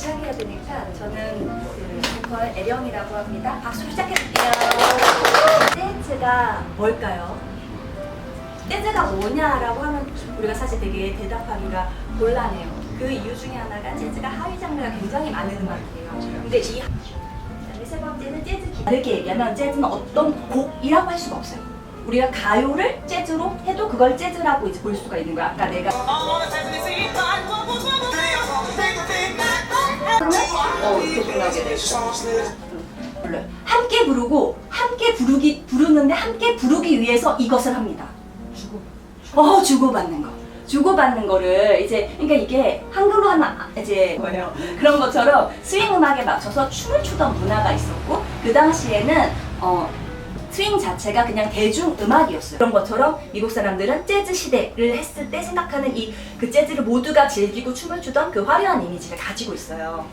시작해야 되니까 저는 그 보컬 애령이라고 합니다. 박수 시작해볼게요. 댄스가 뭘까요? 댄스가 뭐냐라고 하면 우리가 사실 되게 대답하기가 곤란해요. 그 이유 중에 하나가 재즈가 하위 장르가 굉장히 많은 음악이에요. 근데 이 그다음에 세 번째는 재즈 기 다르게 얘기하면 재즈는 어떤 곡이라고 할 수가 없어요. 우리가 가요를 재즈로 해도 그걸 재즈라고 이제 볼 수가 있는 거야. 아까 내가 어 이렇게 불러게 돼 있어. 불러요. 함께 부르고 함께 부르기 부르는데 함께 부르기 위해서 이것을 합니다. 어 주고받는 거. 주고받는 거를 이제 그러니까 이게 한글로 하면 아- 이제 뭐예요 그런 것처럼 스윙 음악에 맞춰서 춤을 추던 문화가 있었고 그 당시에는 어 스윙 자체가 그냥 대중 음악이었어요. 그런 것처럼 미국 사람들은 재즈 시대를 했을 때 생각하는 이 그 재즈를 모두가 즐기고 춤을 추던 그 화려한 이미지를 가지고 있어요.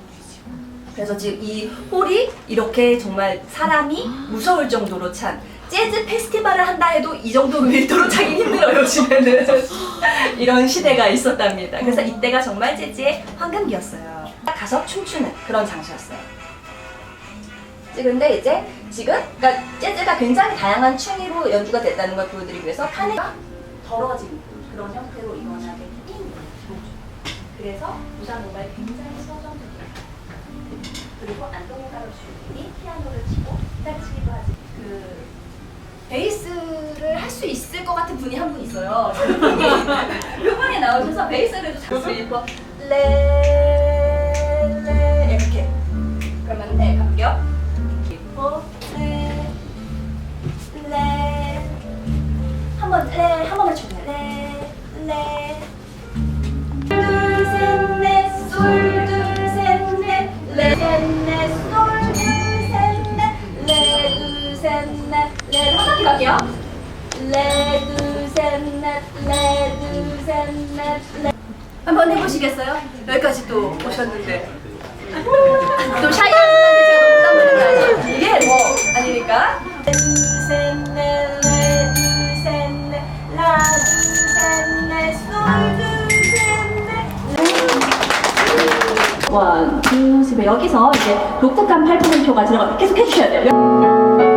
그래서 지금 이 홀이 이렇게 정말 사람이 무서울 정도로 찬 재즈 페스티벌을 한다 해도 이 정도 밀도로 차기 힘들어요 요즘에는 이런 시대가 있었답니다. 그래서 이때가 정말 재즈의 황금기였어요. 가서 춤추는 그런 장소였어요. 근데 이제 지금 그러니까 재즈가 굉장히 다양한 춤으로 연주가 됐다는 걸 보여드리기 위해서 카네가 덜어진 그런 형태로 된 거죠. 그래서 부산 노바에 굉장히 서정적이에요. 그리고 안동의 가로주인이 피아노를 치고 기타를 치기도 하지. 그 베이스를 할 수 있을 것 같은 분이 한 분 있어요. 그분이 나오셔서 베이스를 잘수 있고 레레 이렇게 그러면 네 갈게 한번 해보시겠어요? 여기까지 또 오셨는데. 또 샤이한 분한테 제가 너무 아니에요. 이게 뭐 아니니까. 원, 투, 쓰리. 여기서 이제 독특한 팔8분음표가 들어가 계속 해주셔야 돼요.